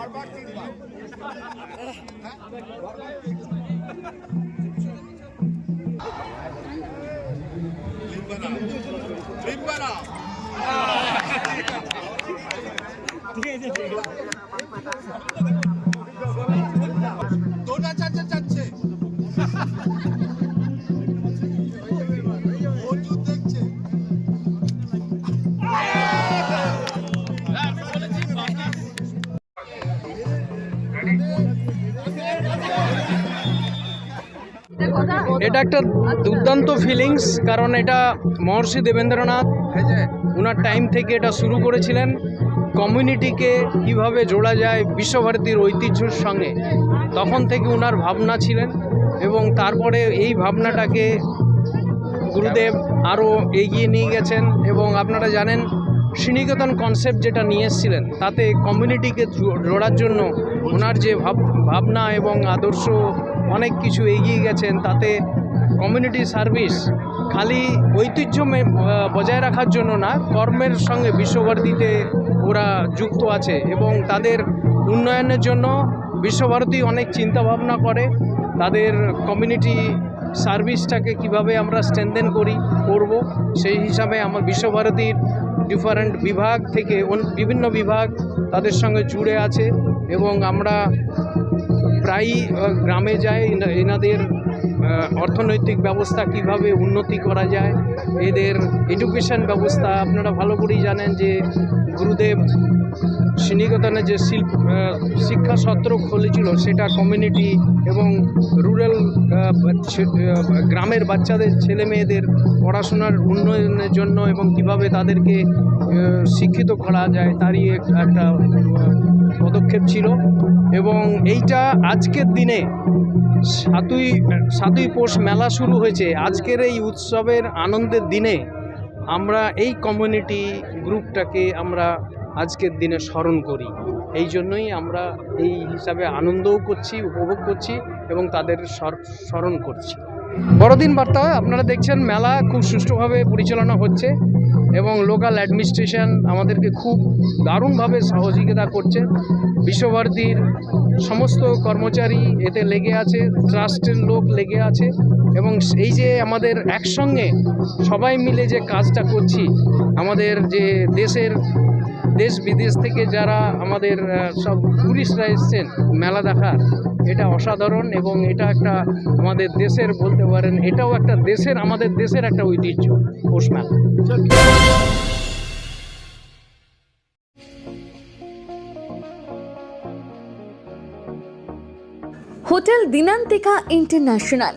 limba라 lim바라 এটা একটা দুর্দান্ত ফিলিংস কারণ এটা মহর্ষি দেবেন্দ্রনাথ। ওনার টাইম থেকে এটা শুরু করেছিলেন। কমিউনিটিকে কীভাবে জোড়া যায় বিশ্বভারতীর ঐতিহ্যর সঙ্গে, তখন থেকে ওনার ভাবনা ছিলেন এবং তারপরে এই ভাবনাটাকে গুরুদেব আরও এগিয়ে নিয়ে গেছেন এবং আপনারা জানেন শ্রীনিকেতন কনসেপ্ট যেটা নিয়ে এসেছিলেন, তাতে কমিউনিটিকে জোড়ার জন্য ওনার যে ভাব, ভাবনা এবং আদর্শ অনেক কিছু এগিয়ে গেছেন, তাতে কমিউনিটি সার্ভিস খালি ঐতিহ্য বজায় রাখার জন্য না, কর্মের সঙ্গে বিশ্বভারতীতে ওরা যুক্ত আছে এবং তাদের উন্নয়নের জন্য বিশ্বভারতী অনেক চিন্তা ভাবনা করে, তাদের কমিউনিটি সার্ভিসটাকে কীভাবে আমরা স্ট্রেনদেন করি, করব, সেই হিসাবে আমার বিশ্বভারতীর ডিফারেন্ট বিভাগ থেকে বিভিন্ন বিভাগ তাদের সঙ্গে জুড়ে আছে এবং আমরা প্রায়ই গ্রামে যাই এনাদের অর্থনৈতিক ব্যবস্থা কীভাবে উন্নতি করা যায়, এদের এডুকেশন ব্যবস্থা আপনারা ভালো করেই জানেন যে গুরুদেব শ্রীনিকেতনে যে শিল্প শিক্ষা সত্র খুলেছিল সেটা কমিউনিটি এবং রুরাল গ্রামের বাচ্চাদের ছেলে মেয়েদের পড়াশোনার উন্নয়নের জন্য এবং কীভাবে তাদেরকে শিক্ষিত করা যায় তারই একটা পদক্ষেপ ছিল। এবং এইটা আজকের দিনে সাতই সাতই পৌষ মেলা শুরু হয়েছে। আজকের এই উৎসবের আনন্দের দিনে আমরা এই কমিউনিটি গ্রুপটাকে আমরা আজকের দিনে স্মরণ করি। এই জন্যই আমরা এই হিসাবে আনন্দও করছি, উপভোগ করছি এবং তাদের স্মর- স্মরণ করছি। বড়দিন বার্তা, আপনারা দেখছেন মেলা খুব সুষ্ঠুভাবে পরিচালনা হচ্ছে এবং লোকাল অ্যাডমিনিস্ট্রেশন আমাদেরকে খুব দারুণভাবে সহযোগিতা করছে। বিশ্বভারতীর সমস্ত কর্মচারী এতে লেগে আছে, ট্রাস্টের লোক লেগে আছে এবং এই যে আমাদের একসঙ্গে সবাই মিলে যে কাজটা করছি, আমাদের যে দেশের দেশ বিদেশ থেকে যারা আমাদের সব টুরিস্টরা এসছেন মেলা দেখার, এটা অসাধারণ এবং এটা একটা আমাদের দেশের বলতে পারেন, এটাও একটা দেশের, আমাদের দেশের একটা ঐতিহ্য, পৌষ মেলা। Hotel Dinantika international.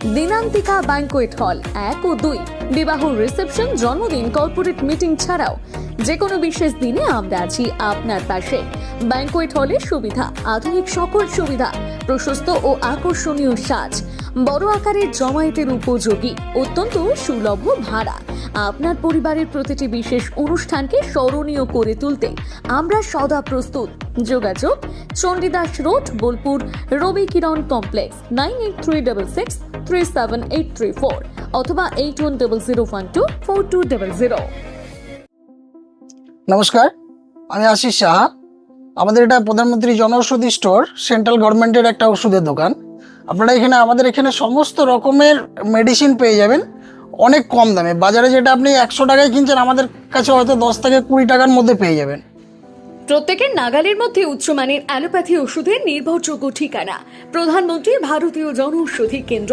Dinantika banquet hall এক ও দুই। বিবাহ রিসেপশন, জন্মদিন, কর্পোরেট মিটিং ছাড়াও যে কোনো বিশেষ দিনে আমরা আছি আপনার পাশে। ব্যাংকোয়েট হলের সুবিধা, আধুনিক সকল সুবিধা, প্রশস্ত ও আকর্ষণীয় সাজ, বড় আকারের জমায়েতের উপযোগী, অত্যন্ত সুলভ ভাড়া। আপনার পরিবারের প্রতিটি বিশেষ অনুষ্ঠানকে স্মরণীয় করে তুলতে আমরা সদা প্রস্তুত। যোগাযোগ, Chandidas road, Bolpur Rabi Kiran complex, nine eight three double six three seven eight three four অথবা eight one double zero one two four two double zero নমস্কার, আমি আশিস সাহা। আমাদের এটা প্রধানমন্ত্রী জনঔষধি স্টোর, সেন্ট্রাল গভর্নমেন্টের একটা ওষুধের দোকান। আপনারা এখানে, আমাদের এখানে সমস্ত রকমের মেডিসিন পেয়ে যাবেন, অনেক কম দামে। বাজারে যেটা আপনি একশো টাকায় কিনছেন, আমাদের কাছে হয়তো দশ থেকে কুড়ি টাকার মধ্যে পেয়ে যাবেন। প্রত্যেকের নাগালের মধ্যে উচ্চমানের অ্যালোপ্যাথি ওষুধের নির্ভরযোগ্য ঠিকানা। প্রধানমন্ত্রী ভারতীয় জনৌষধি কেন্দ্র।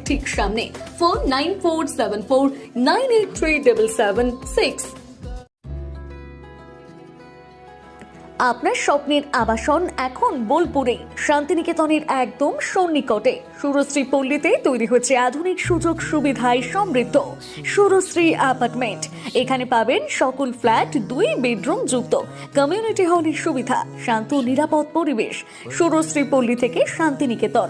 ঠিক সামনে। Phone nine four seven four nine eight three double seven six. আপনার স্বপ্নের আবাসন এখন বোলপুরে। শান্তিনিকেতনের একদম সন্নিকটে। সুরশ্রী পল্লীতে তৈরি হচ্ছে আধুনিক সুযোগ সুবিধায় সমৃদ্ধ। সুরশ্রী অ্যাপার্টমেন্ট। এখানে পাবেন সকল ফ্ল্যাট, দুই বেডরুম যুক্ত। কমিউনিটি হলের সুবিধা, শান্ত নিরাপদ পরিবেশ। সুরশ্রী পল্লী থেকে শান্তিনিকেতন।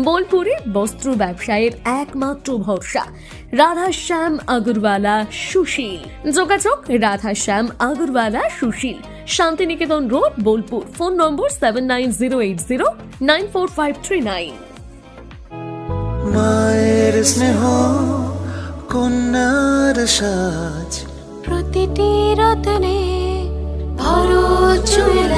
বোলপুরে বস্ত্র ব্যবসায়ের একমাত্র ভরসা। রাধাশ্যাম আগরওয়ালা সুশীল। যোগাযোগ রাধাশ্যাম আগরওয়ালা সুশীল। শান্তিনিকেতন রোড বোলপুর। ফোন নম্বর seven nine zero eight zero nine four five three nine মায়ের স্নেহ কন্যার সাজ। প্রতিটি রতনে ভরো ছুঁয়ে